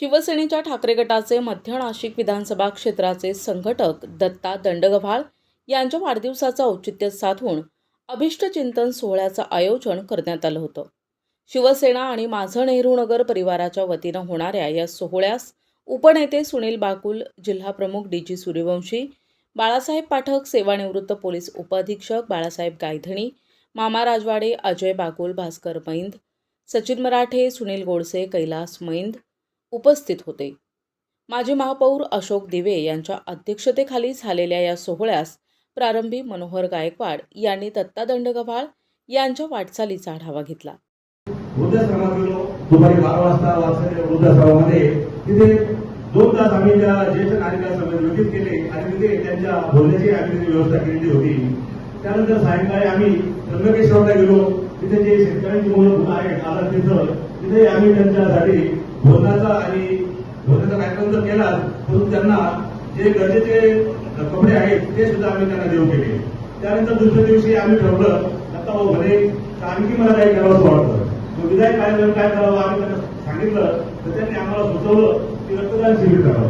शिवसेनेच्या ठाकरे गटाचे मध्य नाशिक विधानसभा क्षेत्राचे संघटक दत्ता दंडगव्हाळ यांच्या वाढदिवसाचं औचित्य साधून अभिष्टचिंतन सोहळ्याचं आयोजन करण्यात आलं होतं. शिवसेना आणि माझं नेहरूनगर परिवाराच्या वतीनं होणाऱ्या या सोहळ्यास उपनेते सुनील बाकुल जिल्हाप्रमुख डी जी सूर्यवंशी बाळासाहेब पाठक सेवानिवृत्त पोलीस उपअधीक्षक बाळासाहेब गायधणी मामा राजवाडे अजय बाकुल भास्कर मैंद सचिन मराठे सुनील गोडसे कैलास मैंद उपस्थित होते. माजी महापौर अशोक दिवे यांच्या अध्यक्षतेखाली झालेल्या या सोहळ्यास प्रारंभी मनोहर गायकवाड यांनी दत्ता दंडगव्हाळ यांच्या वाटचालीचा आढावा घेतला. दुपारी बारा वाजता वाजता वृद्धाश्रमामध्ये तिथे दोन तास आम्ही त्या ज्येष्ठ नागरिकांसमोर व्यतीत केले आणि तिथे त्यांच्या बोलण्याची आम्ही व्यवस्था केलेली होती. त्यानंतर सायंकाळी आम्ही त्र्यंबकेश्वरला गेलो. तिथे जे शेतकऱ्यांची मुलं मुलं आहेत आता तिथं तिथे आम्ही त्यांच्यासाठी भोजनाचा आणि भोजनाचा कार्यक्रम जर केला परंतु त्यांना जे गरजेचे कपडे आहेत ते सुद्धा आम्ही त्यांना देऊ केले त्यानंतर दुसऱ्या दिवशी आम्ही ठरवलं आता भाऊ म्हणे आणखी मला काही करावं वाटतं विधायक काय काय करावं आम्ही त्यांना सांगितलं तर त्यांनी आम्हाला सुचवलं की रक्तदान शिबिर करावं.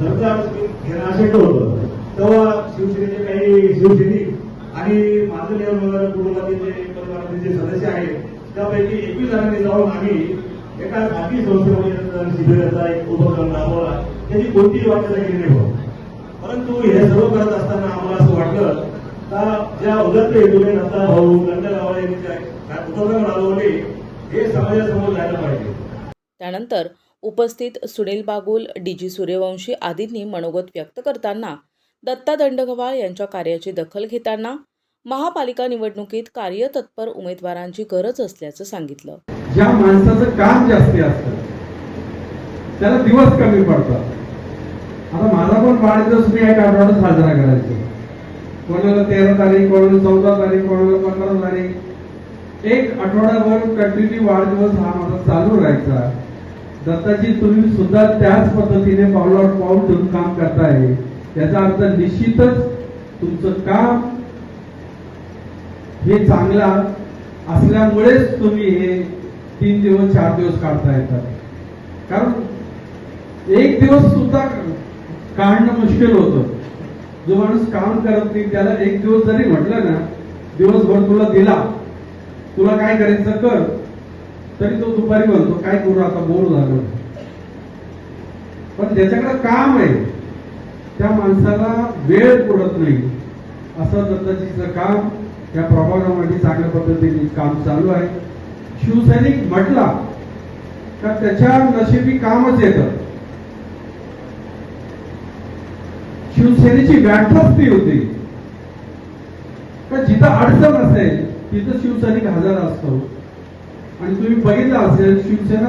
रक्तदान शिबिर घेणं अशक्य होतं. तेव्हा शिवसेनेचे काही शिवसैनिक आणि माझं नेहमी कुटुंबातील जे परिवारातील जे सदस्य आहेत त्यापैकी एकवीस जणांनी जाऊन आम्ही एका खाजगी संस्थेमध्ये रक्तदान शिबिराचा एक उपक्रम राबवला. त्याची कोणतीही वाटचाल केली नाही परंतु हे सर्व करत असताना आम्हाला असं वाटलं का ज्या उदत्त हेतूने नंतर भाऊ गंडगावा यांनी उपक्रम राबवले हे समाजासमोर जायला पाहिजे. त्यानंतर उपस्थित सुनील बागुल डी जी सूर्यवंशी आदींनी मनोगत व्यक्त करताना दत्ता दंडगवाळ यांच्या कार्याची दखल घेताना महापालिका निवडणुकीत कार्यतत्पर उमेदवारांची गरज असल्याचं सांगितलं. ज्या माणसाचं काम जास्ती असतं त्याला दिवस कमी पडतात. आता माझा पण वाढदिवस मी एक आठवडा साजरा करायचो. कोणाला तेरा तारीख कोणाला चौदा तारीख कोणाला पंधरा तारीख. एक आठवडाभर कंटिन्यू वाढदिवस हा माझा चालू राहायचा. दत्ताजी तुम्ही सुद्धा त्याच पद्धतीने पावलावर पाऊल ठेवून काम करताय. याचा अर्थ निश्चितच तुमचं काम हे चांगला असल्यामुळेच तुम्ही हे तीन दिवस चार दिवस काढता येतात. कारण एक दिवस सुद्धा काढणं मुश्किल होतं. जो माणूस काम करत नाही त्याला एक दिवस जरी म्हटलं ना दिवसभर तुला दिला तुला काय करायचं कर तरी तो दुपारी म्हणतो काय करू आता बोर झालो. पण ज्याच्याकडे काम आहे. त्या माणसाला वेळ पुरत नाही. असं दत्ताजीचं काम या प्रभागामध्ये चांगल्या पद्धतीने काम चालू आहे. शिवसैनिक म्हटला तर त्याच्या नशिबी कामच येतं? शिवसेनेची व्याख्याच ती होती जिथं अडचण असेल तिथं शिवसैनिक हजर असतो. आणि तुम्ही बघितलं असेल शिवसेना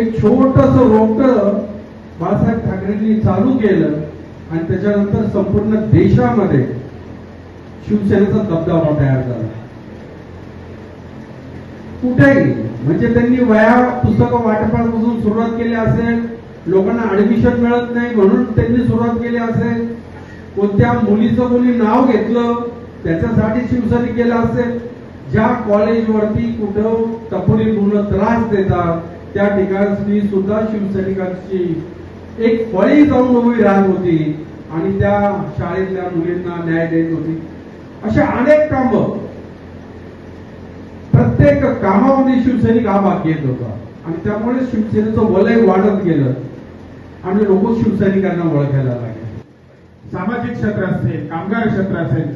एक छोटस रोपट बाळासाहेब ठाकरेंनी चालू केलं आणि त्याच्यानंतर संपूर्ण देशामध्ये शिवसेनेचा दबदबा तयार झाला. कुठेही म्हणजे त्यांनी वया पुस्तकं वाटपापासून सुरुवात केली असेल लोकांना ऍडमिशन मिळत नाही म्हणून त्यांनी सुरुवात केली असेल. कोणत्या मुलीचं कोणी नाव घेतलं त्याच्यासाठी शिवसैनिक केलं असेल. ज्या कॉलेजवरती कुठं टपुरी मुलं त्रास देतात त्या ठिकाणी सुद्धा शिवसैनिकांची एक फळी जाऊन उभी राहत होती आणि त्या शाळेतल्या मुलींना न्याय देत होती. अशा अनेक कामं प्रत्येक कामामध्ये शिवसैनिक हा भाग घेत होता. आणि त्यामुळे शिवसेनेचं वलय वाढत गेलं. आणि लोक शिवसैनिकांना ओळखायला लागले. सामाजिक क्षेत्र असेल कामगार क्षेत्र असेल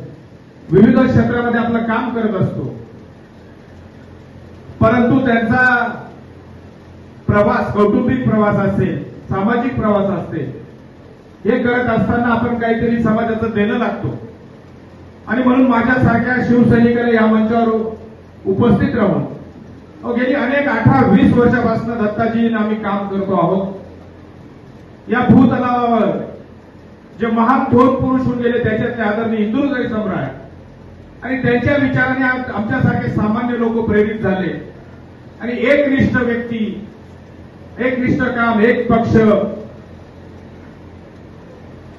विविध क्षेत्रामध्ये आपलं काम करत असतो. परंतु त्यांचा प्रवास कौटुंबिक प्रवास असेल सामाजिक प्रवास असेल हे करत असताना आपण काहीतरी समाजाचं देणं लागतो. आणि म्हणून माझ्यासारख्या शिवसैनिकाला या मंचावर उपस्थित राहून. गेली अनेक अठरा वीस वर्षापासून दत्ताजी आम्ही काम करतो आहोत. या भूतलावावर जे महान थोर पुरुष होऊन गेले त्याच्यातले आदरणीय इंदुरजाई सम्राट आणि त्यांच्या विचाराने आमच्यासारखे सामान्य लोक प्रेरित झाले. आणि एक निष्ठ व्यक्ती एक निष्ठ काम एक पक्ष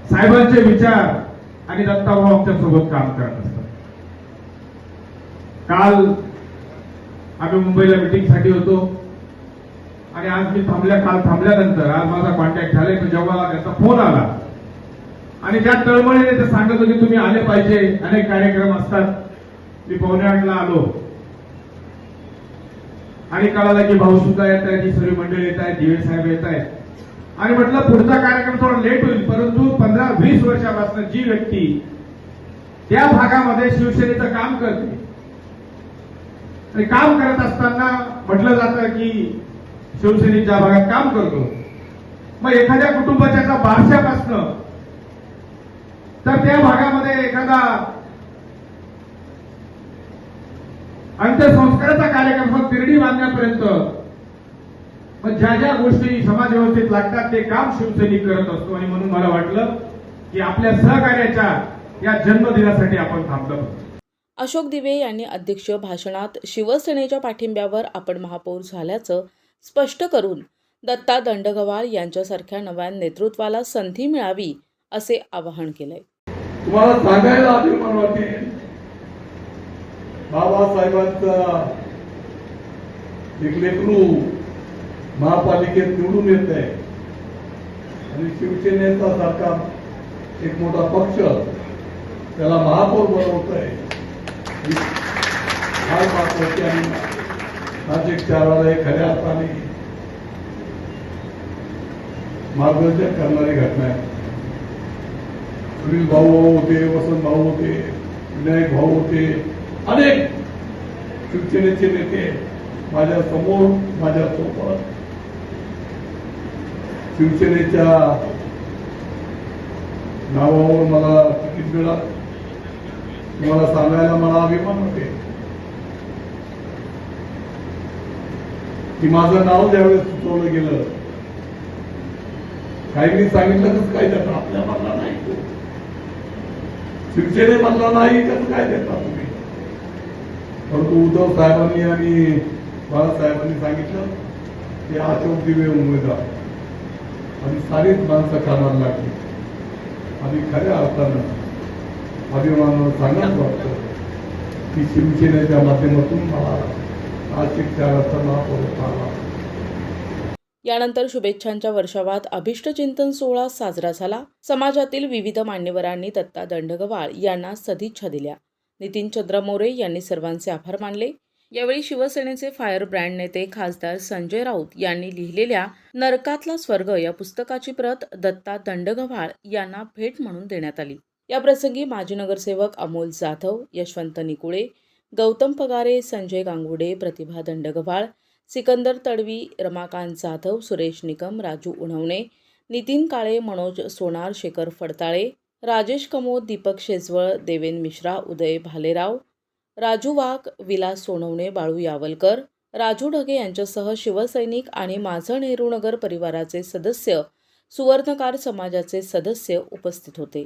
साहेबांचे विचार आणि दत्ताभाऊ आमच्यासोबत काम करत असतात. काल आम्ही मुंबईला मिटिंगसाठी होतो. आणि आज मी थांबल्या काल थांबल्यानंतर आज माझा कॉन्टॅक्ट झाले की जेव्हा त्याचा फोन आला. आणि त्या तळमळीने ते सांगत होते तुम्ही आले पाहिजे. अनेक कार्यक्रम असतात. मी पावणे आठला आलो. आणि कळाला की भाऊ सुद्धा येत आहेत ही सगळी मंडळी येत आहेत दिवे साहेब येत आहेत. आणि म्हटलं पुढचा कार्यक्रम थोडा लेट होईल परंतु पंधरा वीस वर्षापासून जी व्यक्ती त्या भागामध्ये शिवसेनेचं काम करते आणि काम करत असताना म्हटलं जातं की शिवसेनेच्या ज्या भागात काम करतो मग एखाद्या कुटुंबाच्या बारशात बारशापासनं तर त्या भागामध्ये एखादा अंत्यसंस्काराचा कार्यक्रम तिरडी बांधण्यापर्यंत मग ज्या ज्या गोष्टी समाज व्यवस्थेत लागतात ते काम शिवसैनिक करत असतो आणि म्हणून मला वाटलं की आपल्या सहकार्याच्या या जन्मदिनासाठी आपण थांबलं पाहिजे. अशोक दिवे यांनी अध्यक्ष भाषणात शिवसेनेच्या पाठिंब्यावर आपण महापौर झाल्याचं स्पष्ट करून दत्ता दंडगवार यांच्यासारख्या नव्या नेतृत्वाला संधी मिळावी असे आवाहन केलंय. तुम्हाला सांगायला अभिमान वाटेल बाबासाहेबांचा एक लेकरू महापालिकेत निवडून येत आहे. आणि शिवसेनेचा सारखा एक मोठा पक्ष त्याला महापौर बनवत आहे. फार महत्वाची आणि एक खऱ्या अर्थाने मार्गदर्शन करणारी घटना आहे. सुनील भाऊ होते वसंत भाऊ होते विनायक भाऊ होते अनेक शिवसेनेचे नेते माझ्यासमोर माझ्या सोबत शिवसेनेच्या नावावर मला तिकीट मिळालं. तुम्हाला सांगायला मला अभिमान होते. की माझं नाव ज्यावेळेस सुचवलं गेलं काहींनी सांगितलं कसं काय देतात आपल्या मधला नाही. शिवसेने शिवसेनेमधला नाही कसं काय देता तुम्ही? परंतु उद्धव साहेबांनी आणि बाळासाहेबांनी सांगितलं की अशोक दिवे उमेदवार. आणि सारीच माणसं कामाला लागली. आणि खऱ्या अर्थानं अभिमानानं सांगायला वाटतं. की शिवसेनेच्या माध्यमातून मला नाशिक शहराचा आला. यानंतर शुभेच्छांच्या वर्षावात अभिष्टचिंतन सोहळा साजरा झाला. समाजातील विविध मान्यवरांनी दत्ता दंडगवाळ यांना सदिच्छा दिल्या. नितीन चंद्र मोरे यांनी सर्वांचे आभार मानले. यावेळी शिवसेनेचे फायर ब्रँड नेते खासदार संजय राऊत यांनी लिहिलेल्या नरकातला स्वर्ग या पुस्तकाची प्रत दत्ता दंडगव्हाळ यांना भेट म्हणून देण्यात आली. याप्रसंगी माजी नगरसेवक अमोल जाधव यशवंत निकुळे गौतम पगारे संजय गांगुडे प्रतिभा दंडगव्हाळ सिकंदर तडवी रमाकांत जाधव सुरेश निकम राजू उणवणे नितीन काळे मनोज सोनार शेखर फडताळे राजेश कमोद दीपक शेजवळ देवेन मिश्रा उदय भालेराव राजू वाघ विलास सोनवणे बाळू यावलकर राजू ढगे यांच्यासह शिवसैनिक आणि माझं नेहरूनगर परिवाराचे सदस्य सुवर्णकार समाजाचे सदस्य उपस्थित होते.